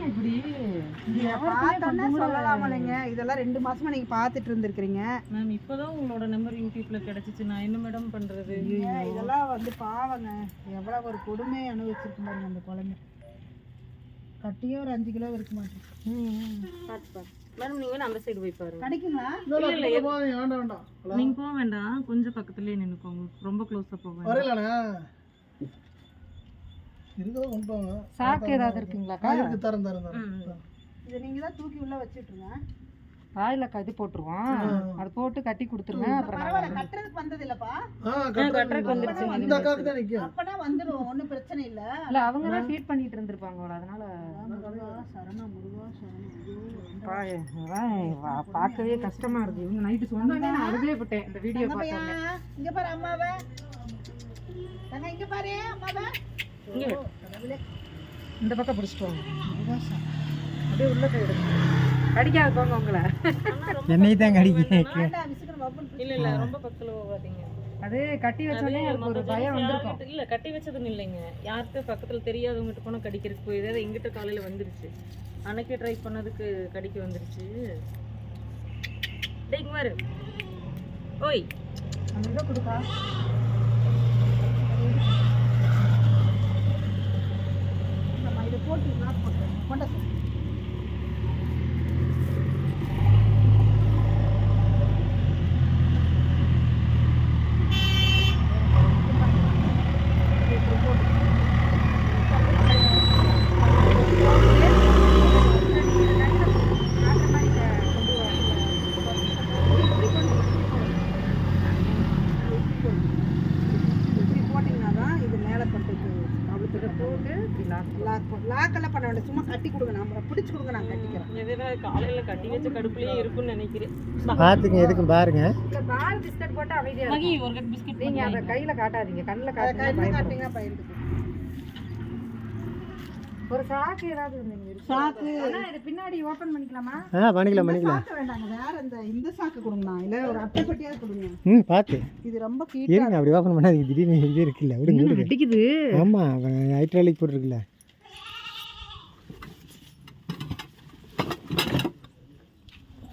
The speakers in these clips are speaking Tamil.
இதை பார்த்தோன்னே சொல்லலாம் இல்லைங்க. இதெல்லாம் ரெண்டு மாசமா நீங்க பார்த்துட்டு இருந்திருக்கிறீங்க. மேம் இப்போதான் உங்களோட நம்பர் யூடியூப்ல கிடைச்சிச்சு. நான் என்ன மேடம் பண்றது? இதெல்லாம் வந்து பாவங்க. எவ்வளவு ஒரு கொடுமை அனுபவிச்சிருக்கு பாருங்க அந்த குழந்தை. கட்டியே ஒரு அஞ்சு கிலோ இருக்க மாட்டேன். பார்த்து பாரு மேடம் நீங்க அந்த சைடு போய் பாருங்க. கிடைக்குங்களா? இல்ல, இல்ல, எது- வேண்டாம் வேண்டாம். நீங்க போக வேண்டாம். கொஞ்சம் பக்கத்துலயே நின்னுக்கோங்க. ரொம்ப க்ளோஸா போக வேண்டாம். இருக்கிறத கொண்டு போங்க சாக்கு ஏதாவது இருக்குங்களாக்கா இருக்கு தரேன் தரேன் தரேன். இதை நீங்க தான் தூக்கி உள்ள வச்சுட்டுருங்க. வாயில கது போட்டுருவோம். அது போட்டு கட்டி கொடுத்துருங்க அப்புறம் பரவாயில்ல கட்டுறதுக்கு வந்தது இல்லப்பா கட்டுறதுக்கு வந்துருச்சு. இந்த அக்காவுக்கு தான் நிற்கும் அப்பனா வந்துடும் ஒண்ணும் பிரச்சனை இல்ல. இல்ல அவங்க தான் ஃபீட் பண்ணிட்டு இருந்திருப்பாங்க அதனால. முருகா சரணா முருகா பார்க்கவே கஷ்டமா இருக்கு. இவங்க நைட்டு சொன்னோடனே நான் அழுதே போட்டேன் இந்த வீடியோ பார்த்தேன் இங்க பாரு அம்மாவை. இங்க பாரு அம்மாவை. இங்க. இந்த பக்கம் பிடிச்சிட்டு வாங்க. அப்படியே உள்ள கடிக்காது போங்க உங்களை. என்னை தான் இல்ல இல்ல ரொம்ப பக்கத்துல போகாதீங்க. அது கட்டி வச்சோடனே எனக்கு ஒரு பயம் வந்திருக்கும். இல்ல கட்டி வச்சதுன்னு இல்லைங்க. யார்கிட்ட பக்கத்துல தெரியாதவங்ககிட்ட போனா கடிக்கிறதுக்கு போய் ஏதாவது எங்கிட்ட காலையில வந்துருச்சு. அன்னைக்கே ட்ரை பண்ணதுக்கு கடிக்க வந்துருச்சு. டேய் இங்க பாரு. ஓய். இதை கொடுக்கா நம்ம இதை போட்டு நாக்கு போட்டுறேன். கொண்டா சொல்லு. இப்படி போட்டீங்கன்னா தான் இது மேலே பட்டுக்கு அழுத்துட்டு போட்டு இப்படி lock லாக் லாக் எல்லாம் பண்ண வேண்டாம். சும்மா கட்டி கொடுங்க. நம்ம பிடிச்சு கொடுங்க நான் கட்டிக்கிறேன். எதுனா காலையில கட்டி வச்ச கடுப்புலயே இருக்கும்னு நினைக்கிறேன். பார்த்துங்க எதுக்கும் பாருங்க. பால் பிஸ்கட் போட்டு அமைதியா மகி இருக்கும். ஒரு கட் பிஸ்கட் நீங்க அதை கையில காட்டாதீங்க. கண்ணுல காட்டுங்க கையில் பயப்படும். ஒரு சாக்கு ஏதாவது இருந்தீங்க சாக்கு ஆனா இது பின்னாடி ஓபன் பண்ணிக்கலாமா? ஆ பண்ணிக்கலாம் இந்த சாக்கு வேண்டாங்க. வேற இந்த இந்த சாக்கு கொடுங்கண்ணா. இல்லை ஒரு அட்டை பெட்டியாவது கொடுங்க. ம் பார்த்து. இது ரொம்ப கீட்டா இருங்க அப்படி ஓப்பன் பண்ணாதீங்க? திடீர்னு இது இருக்குல்ல. விடுங்க விடுங்க. அடிக்குது? ஆமாம் ஹைட்ராலிக் போட்டிருக்குல்ல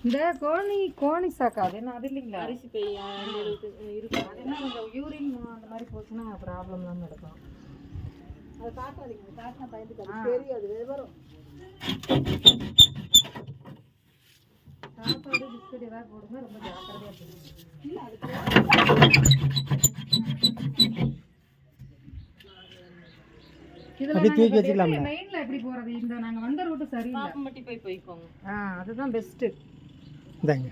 இந்த கோணி கோணி சாக்கா அது என்ன அது இல்லைங்களா? அரிசி பை அந்த இருக்கு இருக்கு. அது என்ன கொஞ்சம் யூரின் அந்த மாதிரி போச்சுன்னா ப்ராப்ளம்லாம் நடக்கும். அதை காட்டாதீங்க. காட்டினா பயந்துக்காது தெரியாது விவரம். சாப்பாடு பிஸ்கட் ஏதாவது போடுங்க. ரொம்ப ஜாக்கிரதையா போடுங்க. இல்லை அதுக்கு தூக்கி? மெயின்ல எப்படி போறது? இந்த நாங்க வந்த ரூட் சரியில்லை. பாப்பமட்டி போய் போய்க்கோங்க. ஆ அதுதான் பெஸ்ட் இந்தாங்க.